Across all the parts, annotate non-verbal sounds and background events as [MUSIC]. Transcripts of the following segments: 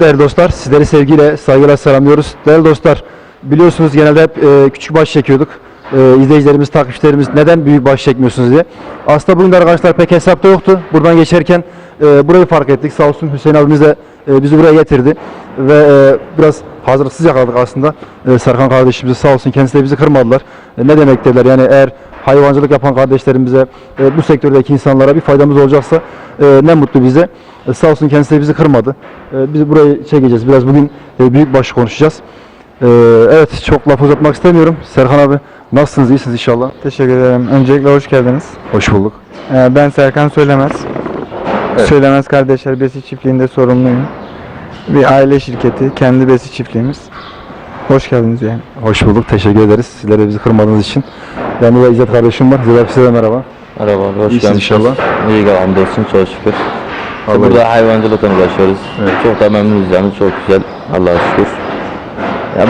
Değerli dostlar, sizleri sevgiyle, saygıyla selamlıyoruz. Değerli dostlar, biliyorsunuz genelde hep e, küçük baş çekiyorduk. E, izleyicilerimiz, takipçilerimiz neden büyük baş çekmiyorsunuz diye. Aslında bugün de arkadaşlar pek hesapta yoktu. Buradan geçerken e, burayı fark ettik. Sağ olsun Hüseyin abimiz de e, bizi buraya getirdi. Ve e, biraz hazırlıksız yakaladık aslında. E, Serkan kardeşimizi sağ olsun kendisi de bizi kırmadılar. E, ne demek dediler yani eğer hayvancılık yapan kardeşlerimize, e, bu sektördeki insanlara bir faydamız olacaksa e, ne mutlu bize. E, sağ olsun kendisi de bizi kırmadı. E, biz burayı çekeceğiz. Biraz bugün e, büyük baş konuşacağız. E, evet çok laf uzatmak istemiyorum. Serkan abi nasılsınız? İyisiniz inşallah. Teşekkür ederim. Öncelikle hoş geldiniz. Hoş bulduk. Ee, ben Serkan Söylemez. Söylemez Kardeşler Besi Çiftliği'nde sorumluyum. Bir aile şirketi, kendi besi çiftliğimiz. Hoş geldiniz yani. Hoş bulduk. Teşekkür ederiz. Sizlere bizi kırmadığınız için. Yanımda İzzet kardeşim var. Abi size de merhaba. Merhaba, hoş İyisiniz geldiniz. inşallah. İyi hamdolsun, çok şükür. Vallahi- Burada hayvancılıkla uğraşıyoruz. Evet. Çok da memnunuz yani, çok güzel. Allah'a şükür. Ya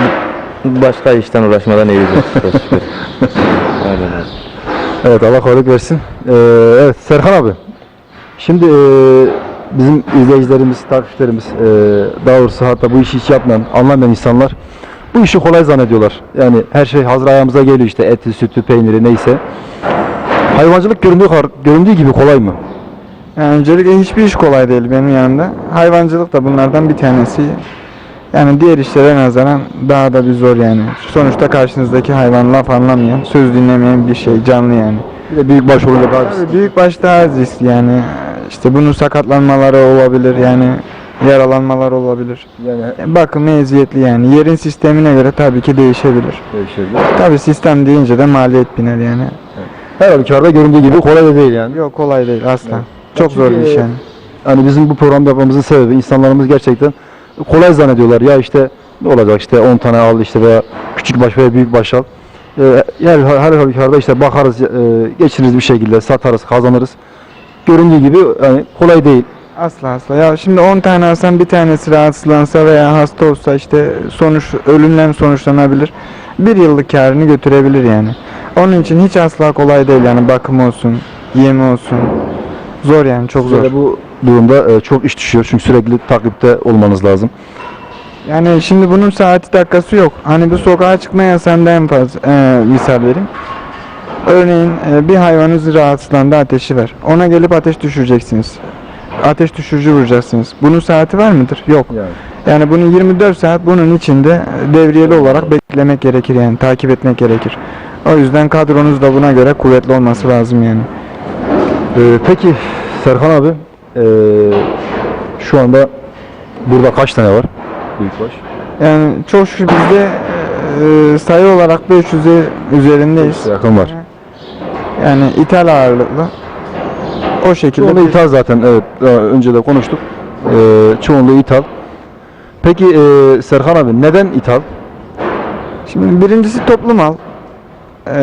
bu başka işten uğraşmadan iyiyiz çok şükür. [LAUGHS] Aynen öyle. Evet Allah kolaylık versin. Ee, evet Serkan abi. Şimdi e, bizim izleyicilerimiz, takipçilerimiz, e, daha doğrusu hatta bu işi hiç yapmayan, anlamayan insanlar bu işi kolay zannediyorlar. Yani her şey hazır ayağımıza geliyor işte eti, sütü, peyniri neyse. Hayvancılık göründüğü, göründüğü gibi kolay mı? yani. Öncelikle hiçbir iş kolay değil benim yanımda. Hayvancılık da bunlardan bir tanesi. Yani diğer işlere nazaran daha da bir zor yani. Sonuçta karşınızdaki hayvan laf anlamayan, söz dinlemeyen bir şey, canlı yani. Bir de büyük baş olunca daha Tabii büyük baş daha riskli yani. İşte bunun sakatlanmaları olabilir yani yaralanmalar olabilir. yani Bakımı eziyetli yani. Yerin sistemine göre tabii ki değişebilir. değişebilir. Tabii sistem deyince de maliyet biner yani. Her halükarda göründüğü gibi kolay da değil yani. Yok kolay değil asla. Çok çünkü, zor bir iş yani. Hani bizim bu programda yapmamızın sebebi insanlarımız gerçekten kolay zannediyorlar. Ya işte ne olacak işte 10 tane al işte veya küçük baş veya büyük baş al. Ee, her, her halükarda işte bakarız, e, geçiririz bir şekilde, satarız, kazanırız. Göründüğü gibi yani kolay değil. Asla asla. Ya şimdi 10 tane alsan bir tanesi rahatsızlansa veya hasta olsa işte sonuç ölümle sonuçlanabilir. Bir yıllık karını götürebilir yani. Onun için hiç asla kolay değil yani bakım olsun, yemi olsun. Zor yani çok zor. Size de bu durumda e, çok iş düşüyor çünkü sürekli takipte olmanız lazım. Yani şimdi bunun saati dakikası yok. Hani bu sokağa çıkma yasağında en fazla e, misal vereyim. Örneğin e, bir hayvanınız rahatsızlandı ateşi var. Ona gelip ateş düşüreceksiniz. Ateş düşürücü vuracaksınız. Bunun saati var mıdır? Yok. Yani. Yani bunun 24 saat bunun içinde devriyeli olarak beklemek gerekir yani takip etmek gerekir. O yüzden kadronuz da buna göre kuvvetli olması lazım yani. Ee, peki Serkan abi e, şu anda burada kaç tane var? Büyükbaş. Yani çok şükür bizde e, sayı olarak 500'e üzerindeyiz. Yakın var. Yani ithal ağırlıklı. O şekilde bir- ithal zaten evet daha önce de konuştuk. Ee, çoğunluğu ithal. Peki e, Serkan abi neden ithal? Şimdi birincisi toplu mal. Ee,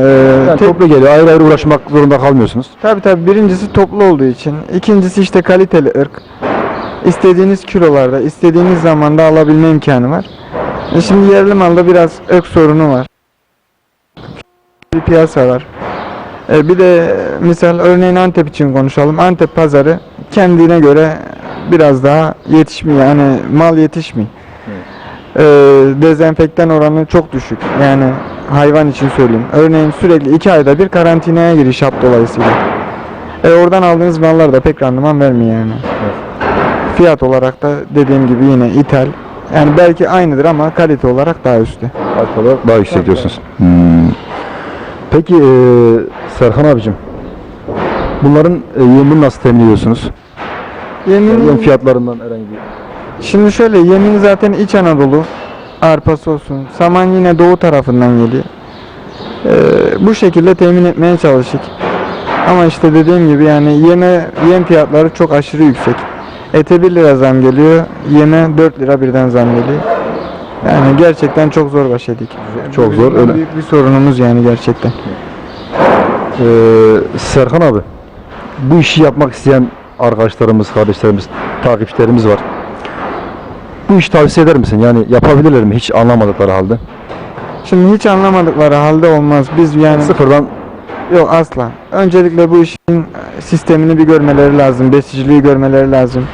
Yani tek- toplu geliyor ayrı ayrı uğraşmak zorunda kalmıyorsunuz. Tabii tabii birincisi toplu olduğu için. İkincisi işte kaliteli ırk. İstediğiniz kilolarda, istediğiniz zamanda alabilme imkanı var. E şimdi yerli malda biraz ırk sorunu var. Bir piyasa var. E bir de misal örneğin Antep için konuşalım. Antep pazarı kendine göre biraz daha yetişmiyor. Yani mal yetişmiyor. E, dezenfektan oranı çok düşük. Yani hayvan için söyleyeyim. Örneğin sürekli iki ayda bir karantinaya giriş hap dolayısıyla. E oradan aldığınız mallar da pek randıman vermiyor yani. Fiyat olarak da dediğim gibi yine ithal. Yani belki aynıdır ama kalite olarak daha. Alfalar daha yüksek diyorsunuz. Hmm. Peki e, Serkan abicim bunların e, yemini nasıl temin ediyorsunuz? Yani yem Yemin, fiyatlarından herhangi bir şimdi şöyle yemin zaten İç Anadolu arpası olsun. Saman yine doğu tarafından geliyor. E, bu şekilde temin etmeye çalıştık. Ama işte dediğim gibi yani yeme yem fiyatları çok aşırı yüksek. Ete 1 lira zam geliyor, yeme 4 lira birden zam geliyor. Yani gerçekten çok zor baş edik. Çok zor, öyle. Büyük bir sorunumuz yani gerçekten. Ee, Serkan abi, bu işi yapmak isteyen arkadaşlarımız, kardeşlerimiz, takipçilerimiz var. Bu işi tavsiye eder misin? Yani yapabilirler mi hiç anlamadıkları halde? Şimdi hiç anlamadıkları halde olmaz. Biz yani Sıfırdan yok asla. Öncelikle bu işin sistemini bir görmeleri lazım. Besiciliği görmeleri lazım.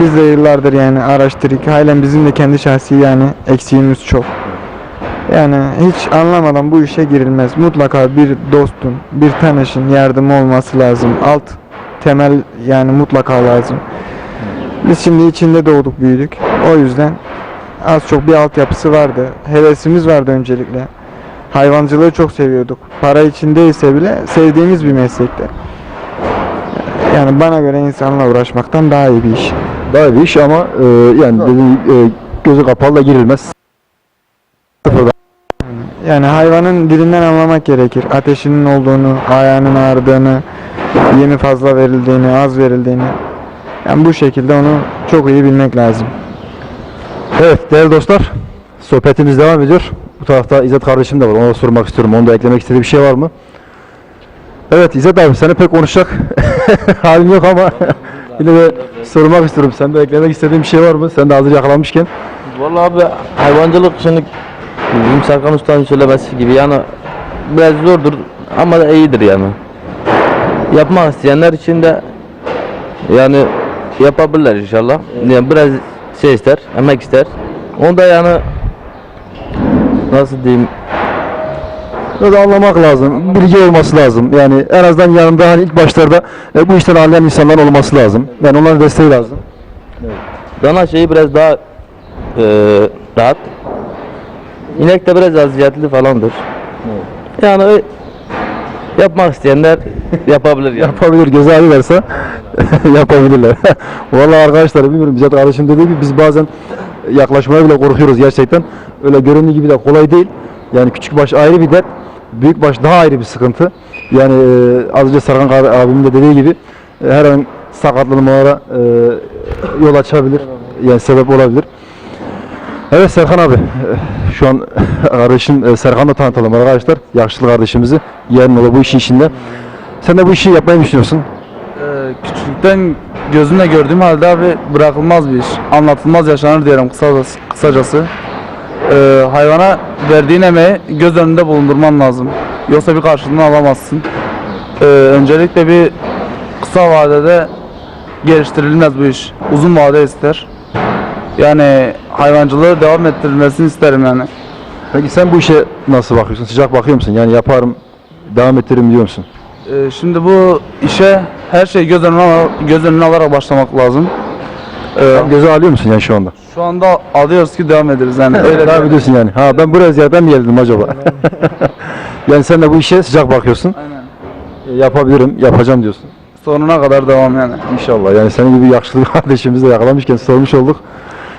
Biz de yıllardır yani araştırdık. Halen bizim de kendi şahsi yani eksiğimiz çok. Yani hiç anlamadan bu işe girilmez. Mutlaka bir dostun, bir tanışın yardımı olması lazım. Alt temel yani mutlaka lazım. Biz şimdi içinde doğduk, büyüdük. O yüzden az çok bir altyapısı vardı. Hevesimiz vardı öncelikle. Hayvancılığı çok seviyorduk. Para için değilse bile sevdiğimiz bir meslekti. Yani bana göre insanla uğraşmaktan daha iyi bir iş. Daha iyi bir iş ama e, yani dediğim e, gözü kapalı da girilmez. Sıfırdan. Yani hayvanın dilinden anlamak gerekir. Ateşinin olduğunu, ayağının ağrıdığını, yemi fazla verildiğini, az verildiğini. Yani bu şekilde onu çok iyi bilmek lazım. Evet değerli dostlar sohbetimiz devam ediyor. Bu tarafta İzzet kardeşim de var. Ona da sormak istiyorum. Onda eklemek istediği bir şey var mı? Evet İzzet abi seni pek konuşacak [LAUGHS] halim yok ama yine de sormak istiyorum. Sen de eklemek istediğin bir şey var mı? Sen de hazır yakalanmışken. Vallahi abi hayvancılık şimdi bizim Serkan Usta'nın söylemesi gibi yani biraz zordur ama da iyidir yani. Yapmak isteyenler için de yani yapabilirler inşallah. Yani biraz şey ister, emek ister. Onu da yani nasıl diyeyim Biraz anlamak lazım. Bilgi olması lazım. Yani en azından yanında hani ilk başlarda e, bu işten anlayan insanlar olması lazım. Yani onların desteği lazım. dana şeyi biraz daha eee rahat. İnek de biraz aziyetli falandır. Yani ö- yapmak isteyenler yapabilir yani. [LAUGHS] Yapabilir göze alırlarsa [LAUGHS] yapabilirler. [LAUGHS] Vallahi arkadaşlar bilmiyorum Bizzat kardeşim dediği gibi biz bazen yaklaşmaya bile korkuyoruz gerçekten. Öyle göründüğü gibi de kolay değil. Yani küçük baş ayrı bir dert, büyük baş daha ayrı bir sıkıntı. Yani e, az önce Serkan abi- abimin de dediği gibi e, her an sakatlanmalara e, yol açabilir. Yani sebep olabilir. Evet Serkan abi, e, şu an [LAUGHS] kardeşim e, Serkan'ı tanıtalım arkadaşlar. Yaşlı kardeşimizi. Yeğenin oğlu bu işin içinde. Sen de bu işi yapmayı düşünüyorsun. Ee, küçüklükten gözümle gördüğüm halde abi bırakılmaz bir iş. Anlatılmaz yaşanır diyelim kısacası. kısacası. Ee, hayvana verdiğin emeği göz önünde bulundurman lazım. Yoksa bir karşılığını alamazsın. Ee, öncelikle bir kısa vadede geliştirilmez bu iş. Uzun vade ister. Yani hayvancılığı devam ettirilmesini isterim yani. Peki sen bu işe nasıl bakıyorsun? Sıcak bakıyor musun? Yani yaparım, devam ettiririm diyor musun? Ee, şimdi bu işe her şeyi göz önüne, göz önüne alarak başlamak lazım. Ee, Tam göze alıyor musun yani şu anda? Şu anda alıyoruz ki devam ederiz yani. Öyle devam ediyorsun yani. Ha ben buraya ziyaretten mi geldim acaba? [LAUGHS] yani sen de bu işe sıcak bakıyorsun. Aynen. E, Yapabilirim, yapacağım diyorsun. Sonuna kadar devam yani. İnşallah. Yani senin gibi bir [LAUGHS] kardeşimizi de yakalamışken sormuş olduk.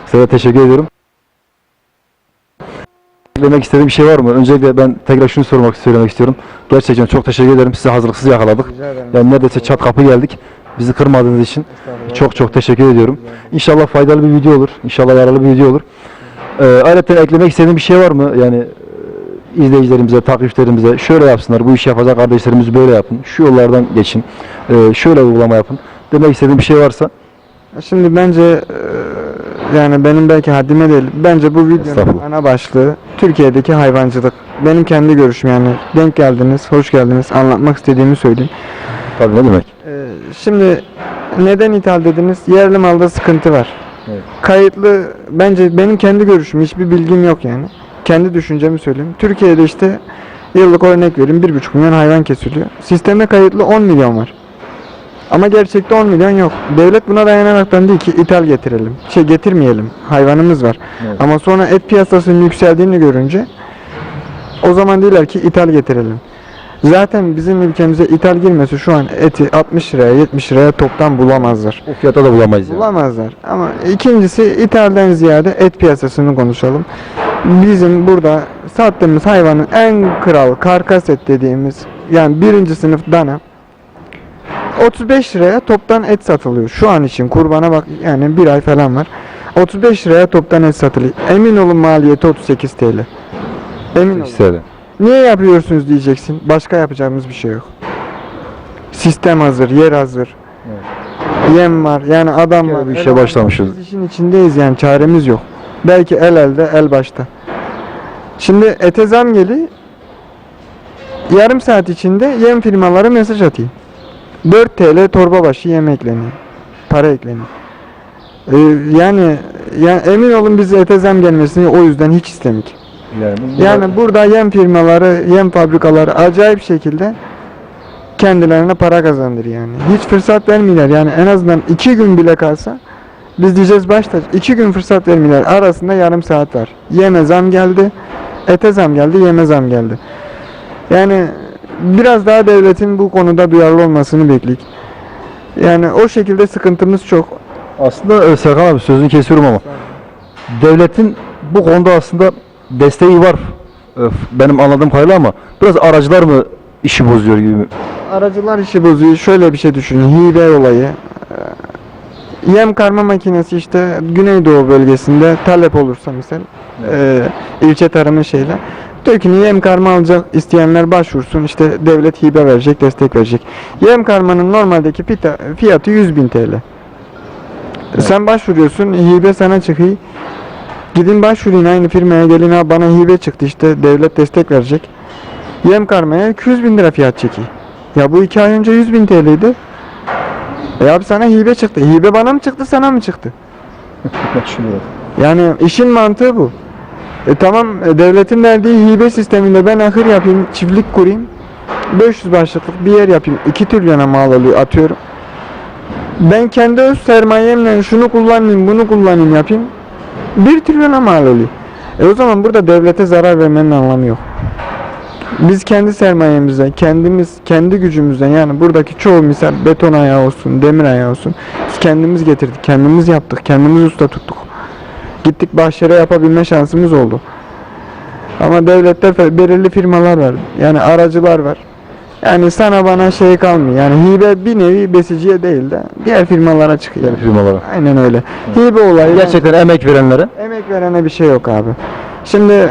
Size teşekkür ediyorum. Demek istediğim bir şey var mı? Öncelikle ben tekrar şunu sormak söylemek istiyorum. Gerçekten çok teşekkür ederim. Sizi hazırlıksız yakaladık. Yani neredeyse çat kapı geldik. Bizi kırmadığınız için çok çok teşekkür ediyorum. İnşallah faydalı bir video olur. İnşallah yararlı bir video olur. Ee, ayrıca eklemek istediğim bir şey var mı? Yani e, izleyicilerimize, takipçilerimize şöyle yapsınlar. Bu işi yapacak kardeşlerimiz böyle yapın. Şu yollardan geçin. Ee, şöyle uygulama yapın. Demek istediğim bir şey varsa Şimdi bence e, yani benim belki haddime değil. Bence bu videonun ana başlığı Türkiye'deki hayvancılık. Benim kendi görüşüm yani. Denk geldiniz, hoş geldiniz. Anlatmak istediğimi söyleyeyim. tabii ne demek? Ee, şimdi neden ithal dediniz? Yerli malda sıkıntı var. Evet. Kayıtlı bence benim kendi görüşüm hiçbir bilgim yok yani. Kendi düşüncemi söyleyeyim. Türkiye'de işte yıllık örnek vereyim 1,5 milyon hayvan kesiliyor. Sisteme kayıtlı 10 milyon var. Ama gerçekte 10 milyon yok. Devlet buna dayanaraktan değil ki ithal getirelim. Şey getirmeyelim. Hayvanımız var. Evet. Ama sonra et piyasasının yükseldiğini görünce o zaman diyorlar ki ithal getirelim. Zaten bizim ülkemize ithal girmesi şu an eti 60 liraya 70 liraya toptan bulamazlar. O fiyata da bulamayız yani. Bulamazlar. Ama ikincisi ithalden ziyade et piyasasını konuşalım. Bizim burada sattığımız hayvanın en kral karkas et dediğimiz yani birinci sınıf dana 35 liraya toptan et satılıyor. Şu an için kurbana bak yani bir ay falan var. 35 liraya toptan et satılıyor. Emin olun maliyeti 38 TL. Emin olun. Niye yapıyorsunuz diyeceksin. Başka yapacağımız bir şey yok. Sistem hazır, yer hazır. Yem var, yani adam var. bir işe başlamışız. Biz işin içindeyiz yani çaremiz yok. Belki el elde, el başta. Şimdi ete zam geliyor. Yarım saat içinde yem firmaları mesaj atıyor. 4 TL torba başı yem ekleniyor. Para ekleniyor. Ee, yani, yani emin olun biz ete zam gelmesini o yüzden hiç istemik. Yani, Yani burada yem firmaları, yem fabrikaları acayip şekilde kendilerine para kazandır yani. Hiç fırsat vermiyorlar yani en azından iki gün bile kalsa biz diyeceğiz başta iki gün fırsat vermiyorlar. Arasında yarım saat var. Yeme zam geldi, ete zam geldi, yeme zam geldi. Yani biraz daha devletin bu konuda duyarlı olmasını beklik. Yani o şekilde sıkıntımız çok. aslında e, Serkan abi sözünü kesiyorum ama devletin bu konuda aslında desteği var. E, Benim anladığım kadarıyla ama biraz aracılar mı işi bozuyor gibi? Aracılar işi bozuyor. Şöyle bir şey düşünün. Hibe olayı. Ee, Yem karma makinesi işte Güneydoğu bölgesinde talep olursa misal e, ilçe tarımın şeyle Türkiye'nin yem karma alacak isteyenler başvursun işte devlet hibe verecek destek verecek. Yem karmanın normaldeki pita- fiyatı 100 bin TL. Sen başvuruyorsun hibe sana çıkıyor. Gidin başvurun aynı firmaya gelin ha bana hibe çıktı işte devlet destek verecek. Yem karmaya 200 bin lira fiyat çekiyor. Ya bu iki ay önce 100 bin TL'ydi. E abi sana hibe çıktı. Hibe bana mı çıktı sana mı çıktı? [LAUGHS] Yani işin mantığı bu. E tamam e, devletin verdiği hibe sisteminde ben ahır yapayım, çiftlik kurayım. 500 başlıklık bir yer yapayım. 2 trilyona mal alıyor atıyorum. Ben kendi öz sermayemle şunu kullanayım, bunu kullanayım yapayım. 1 trilyona mal oluyor. E o zaman burada devlete zarar vermenin anlamı yok. Biz kendi sermayemizden, kendimiz, kendi gücümüzden yani buradaki çoğu misal beton ayağı olsun, demir ayağı olsun. Biz kendimiz getirdik, kendimiz yaptık, kendimiz usta tuttuk. Gittik bahçede yapabilme şansımız oldu. Ama devlette belirli firmalar var. Yani aracılar var. Yani sana bana şey kalmıyor. Yani hibe bir nevi besiciye değil de diğer firmalara çıkıyor. firmalara. Aynen öyle. Hibe olayı Gerçekten emek verenlere Emek verene bir şey yok abi. Şimdi e,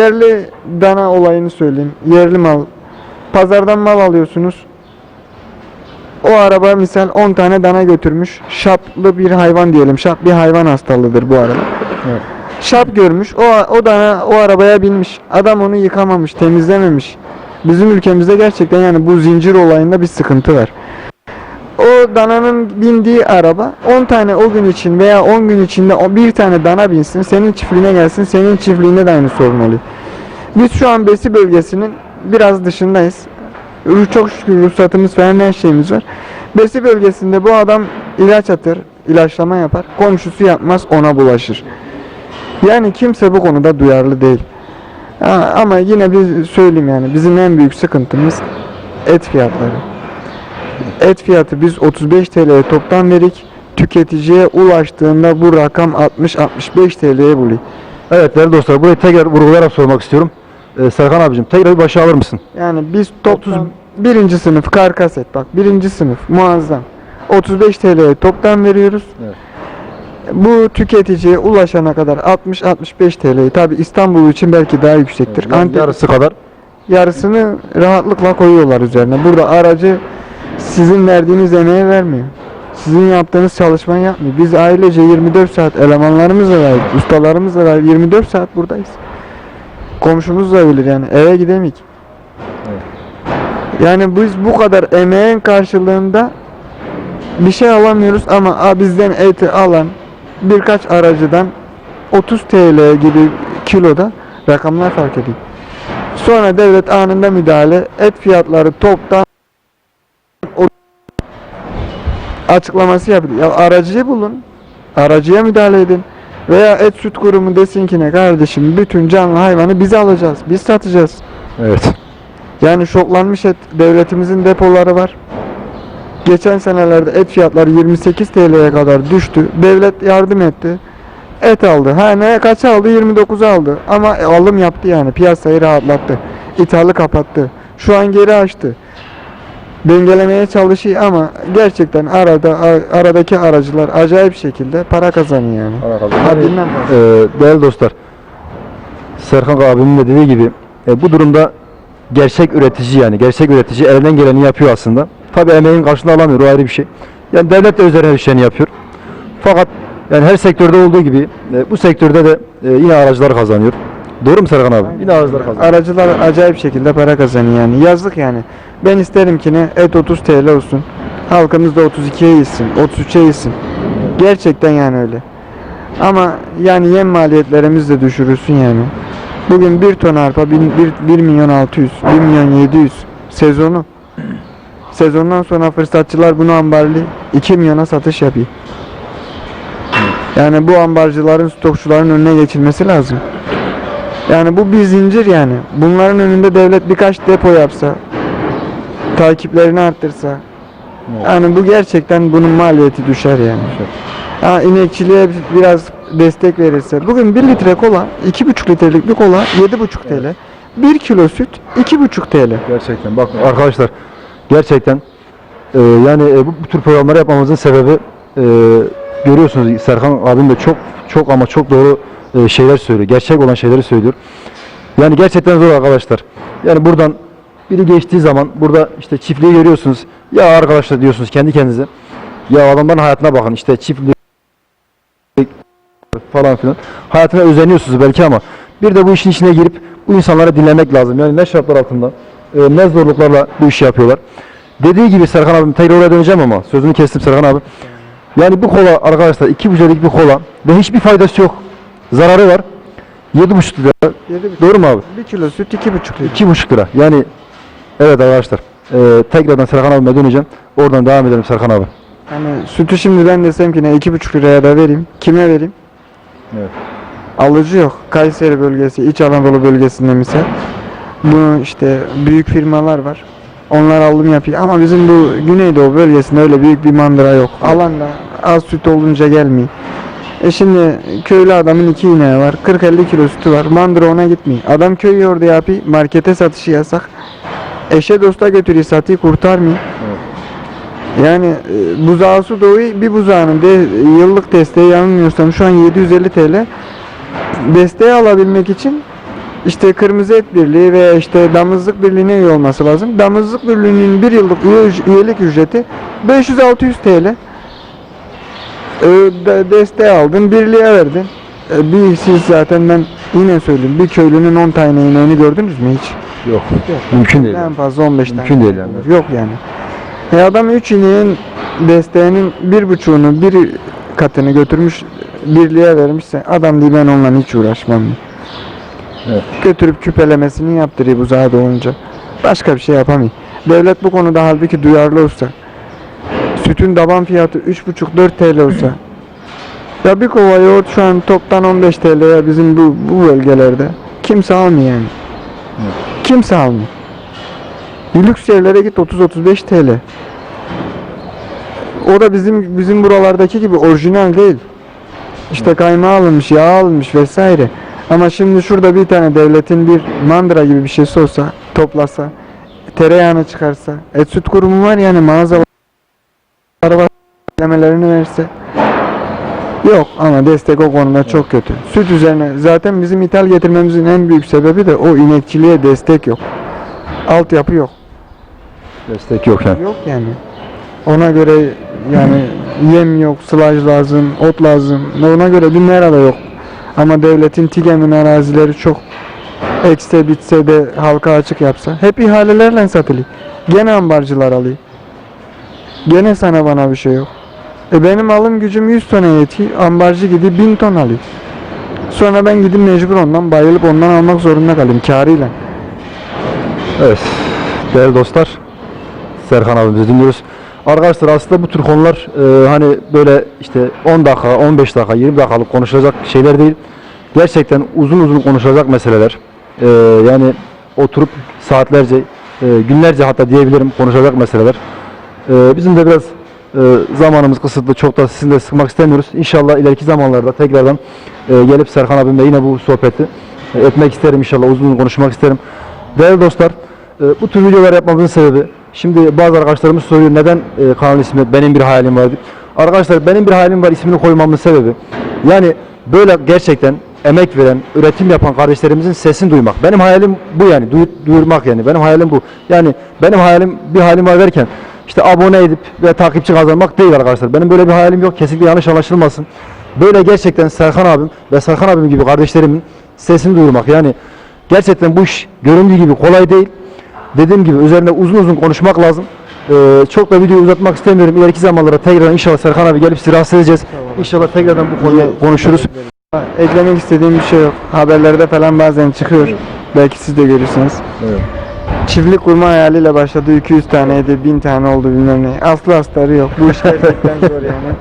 yerli dana olayını söyleyeyim. Yerli mal. Pazardan mal alıyorsunuz. O araba misal 10 tane dana götürmüş. Şaplı bir hayvan diyelim. Şap bir hayvan hastalığıdır bu araba. Evet. Şap görmüş. O, o dana o arabaya binmiş. Adam onu yıkamamış, temizlememiş. Bizim ülkemizde gerçekten yani bu zincir olayında bir sıkıntı var. O dananın bindiği araba 10 tane o gün için veya 10 gün içinde bir tane dana binsin, senin çiftliğine gelsin, senin çiftliğinde de aynı sorun oluyor. Biz şu an besi bölgesinin biraz dışındayız. Çok şükür ruhsatımız falan her şeyimiz var. Besi bölgesinde bu adam ilaç atır, ilaçlama yapar. Komşusu yapmaz ona bulaşır. Yani kimse bu konuda duyarlı değil. Ama yine bir söyleyeyim yani bizim en büyük sıkıntımız et fiyatları. Et fiyatı biz 35 TL'ye toptan verik. Tüketiciye ulaştığında bu rakam 60-65 TL'ye buluyor. Evet değerli dostlar burayı tekrar vurgulayarak sormak istiyorum. Ee, Serkan abicim tekrar bir başa alır mısın? Yani biz toplam birinci sınıf karkas et bak birinci sınıf muazzam. 35 TL'ye toptan veriyoruz. Evet. Bu tüketiciye ulaşana kadar 60-65 TL'yi tabi İstanbul için belki daha yüksektir. Antep Yarısı kadar. yarısını rahatlıkla koyuyorlar üzerine. Burada aracı sizin verdiğiniz emeği vermiyor. Sizin yaptığınız çalışmayı yapmıyor. Biz ailece 24 saat elemanlarımızla beraber, ustalarımızla beraber 24 saat buradayız. Komşumuz da bilir yani eve gidemik. Yani biz bu kadar emeğin karşılığında bir şey alamıyoruz ama bizden eti alan birkaç aracıdan 30 TL gibi kiloda rakamlar fark ediyor. Sonra devlet anında müdahale et fiyatları toptan açıklaması yapıyor. Ya aracıyı bulun. Aracıya müdahale edin. Veya et süt kurumu desin ki ne kardeşim bütün canlı hayvanı biz alacağız. Biz satacağız. Evet. Yani şoklanmış et devletimizin depoları var. Geçen senelerde et fiyatları 28 TL'ye kadar düştü. Devlet yardım etti. Et aldı. Ha ne kaç aldı? 29 aldı. Ama alım yaptı yani. Piyasayı rahatlattı. İthalı kapattı. Şu an geri açtı. Dengelemeye çalışıyor ama gerçekten arada aradaki aracılar acayip şekilde para kazanıyor yani. Haddinden fazla. Ee, değerli dostlar, Serkan abimin de dediği gibi e, bu durumda gerçek üretici yani gerçek üretici elinden geleni yapıyor aslında. Tabi emeğin karşılığını alamıyor o ayrı bir şey. Yani devlet de üzerine düşeni yapıyor. Fakat yani her sektörde olduğu gibi e, bu sektörde de e, yine aracılar kazanıyor. Doğru mu Serkan abi? Yine aracılar kazanıyor. Aracılar acayip şekilde para kazanıyor yani. Yazık yani. Ben isterim ki ne et 30 TL olsun. Halkımız da 32'ye yesin, 33'e yesin. Gerçekten yani öyle. Ama yani yem maliyetlerimizi de düşürürsün yani. Bugün 1 ton arpa 1, 1 milyon 600, 1 milyon 700 sezonu. Sezondan sonra fırsatçılar bunu ambarlı 2 milyona satış yapıyor. Yani bu ambarcıların, stokçuların önüne geçilmesi lazım. Yani bu bir zincir yani. Bunların önünde devlet birkaç depo yapsa, takiplerini arttırsa. Yani bu gerçekten bunun maliyeti düşer yani. Ha, inekçiliğe biraz destek verirse. Bugün 1 litre kola, 2,5 litrelik bir kola 7,5 TL. 1 kilo süt 2,5 TL. Gerçekten bak arkadaşlar gerçekten e, yani e, bu, bu tür programları yapmamızın sebebi e, görüyorsunuz Serkan abim de çok çok ama çok doğru e, şeyler söylüyor. Gerçek olan şeyleri söylüyor. Yani gerçekten zor arkadaşlar. Yani buradan biri geçtiği zaman burada işte çiftliği görüyorsunuz. Ya arkadaşlar diyorsunuz kendi kendinize. Ya adamların hayatına bakın işte çiftliği falan filan. Hayatına özeniyorsunuz belki ama bir de bu işin içine girip bu insanları dinlemek lazım. Yani ne şartlar altında, e, ne zorluklarla bu işi yapıyorlar. Dediği gibi Serkan abim tekrar oraya döneceğim ama sözünü kestim Serkan abi. Yani bu kola arkadaşlar iki buçuk bir kola ve hiçbir faydası yok. Zararı var. Yedi buçuk lira. 7,5 Doğru mu abi? 1 kilo süt 2,5 lira. İki buçuk lira. Yani evet arkadaşlar. E, tekrardan Serkan abime döneceğim. Oradan devam edelim Serkan abi. Hani sütü şimdi ben desem ki ne 2,5 liraya da vereyim. Kime vereyim? Evet. Alıcı yok. Kayseri bölgesi, İç Anadolu bölgesinde misal. Bu işte büyük firmalar var. Onlar alım yapıyor ama bizim bu Güneydoğu bölgesinde öyle büyük bir mandıra yok. Alan da az süt olunca gelmiyor. E şimdi köylü adamın iki ineği var. 40-50 kilo sütü var. Mandıra ona gitmiyor. Adam köy yoğurdu yapıyor. Markete satışı yasak. Eşe dosta götürüyor satıyor kurtarmıyor. Yani e, buzağısı doğuyor. Bir buzağının de, yıllık desteği yanılmıyorsam şu an 750 TL. Desteği alabilmek için işte Kırmızı Et Birliği ve işte Damızlık Birliği'ne üye olması lazım. Damızlık Birliği'nin bir yıllık üye- üyelik ücreti 500-600 TL. Ee, de- desteği aldın, birliğe verdin. Ee, bir siz zaten ben yine söyleyeyim. Bir köylünün 10 tane ineğini gördünüz mü hiç? Yok. Mümkün değil. En fazla 15 tane. Mümkün değil yani. Yok yani. E adam 3 ineğin desteğinin bir buçuğunu, bir katını götürmüş birliğe vermişse adam diye ben onunla hiç uğraşmam. diyor. Evet. Götürüp küpelemesini yaptırıyor buzağa doğunca. Başka bir şey yapamıyor. Devlet bu konuda halbuki duyarlı olsa, sütün taban fiyatı 3,5-4 TL olsa, ya bir kova yoğurt şu an toptan 15 TL'ye bizim bu, bu bölgelerde kimse almıyor yani. Kimse almıyor. Lüks yerlere git 30-35 TL. O da bizim bizim buralardaki gibi orijinal değil. İşte kaymağı alınmış, yağ alınmış vesaire. Ama şimdi şurada bir tane devletin bir mandıra gibi bir şeysi olsa, toplasa, tereyağını çıkarsa, et süt kurumu var yani mağazalar var, demelerini verse. Yok ama destek o konuda çok kötü. Süt üzerine zaten bizim ithal getirmemizin en büyük sebebi de o inekçiliğe destek yok. Altyapı yok. Destek yok yani. Yok yani. Ona göre yani yem yok, sılaj lazım, ot lazım. Ona göre bir mera da yok. Ama devletin TİGEM'in arazileri çok ekse bitse de halka açık yapsa. Hep ihalelerle satılıyor. Gene ambarcılar alıyor. Gene sana bana bir şey yok. E benim alım gücüm 100 tona yetiyor. Ambarcı gidip 1000 ton alıyor. Sonra ben gidip mecbur ondan bayılıp ondan almak zorunda kalayım karıyla. Evet. Değerli dostlar. Serkan abimizi dinliyoruz. Arkadaşlar aslında bu tür konular e, hani böyle işte 10 dakika, 15 dakika, 20 dakikalık konuşulacak şeyler değil. Gerçekten uzun uzun konuşulacak meseleler. E, yani oturup saatlerce, e, günlerce hatta diyebilirim konuşacak meseleler. E, bizim de biraz e, zamanımız kısıtlı. Çok da sizin de sıkmak istemiyoruz. İnşallah ileriki zamanlarda tekrardan e, gelip Serkan abimle yine bu sohbeti e, etmek isterim inşallah. Uzun uzun konuşmak isterim. Değerli dostlar, e, bu tür videolar yapmamızın sebebi, şimdi bazı arkadaşlarımız soruyor neden e, kanal ismi Benim Bir Hayalim Var. Arkadaşlar Benim Bir Hayalim Var ismini koymamın sebebi, yani böyle gerçekten emek veren, üretim yapan kardeşlerimizin sesini duymak. Benim hayalim bu yani, duy- duyurmak yani. Benim hayalim bu. Yani benim hayalim bir halim var derken işte abone edip ve takipçi kazanmak değil arkadaşlar. Benim böyle bir hayalim yok. Kesinlikle yanlış anlaşılmasın. Böyle gerçekten Serkan abim ve Serkan abim gibi kardeşlerimin sesini duyurmak. Yani gerçekten bu iş göründüğü gibi kolay değil. Dediğim gibi üzerinde uzun uzun konuşmak lazım. Ee, çok da videoyu uzatmak istemiyorum. İleriki zamanlarda tekrar inşallah Serkan abi gelip sizi rahatsız edeceğiz. İnşallah tekrardan bu konuyu konuşuruz. Eklemek istediğim bir şey yok. Haberlerde falan bazen çıkıyor. Belki siz de görürsünüz. Çiftlik kurma hayaliyle başladı. 200 taneydi, 1000 tane oldu bilmem ne. Aslı astarı yok. Bu iş [LAUGHS] gerçekten zor yani.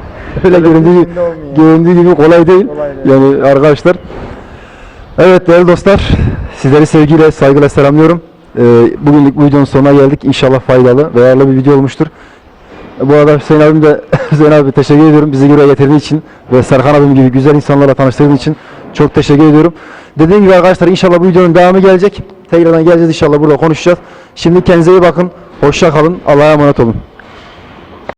Öyle göründüğü, göründüğü gibi kolay değil. Kolay değil. Yani arkadaşlar. Evet değerli dostlar, sizleri sevgiyle, saygıyla selamlıyorum. Ee, bugünlük bu videonun sonuna geldik. İnşallah faydalı ve yararlı bir video olmuştur. Bu arada Hüseyin abim de [LAUGHS] Hüseyin abi teşekkür ediyorum bizi buraya getirdiği için ve Serkan abim gibi güzel insanlarla tanıştırdığın için çok teşekkür ediyorum. Dediğim gibi arkadaşlar inşallah bu videonun devamı gelecek. Tekrardan geleceğiz inşallah burada konuşacağız. Şimdi kendinize iyi bakın. Hoşça kalın. Allah'a emanet olun.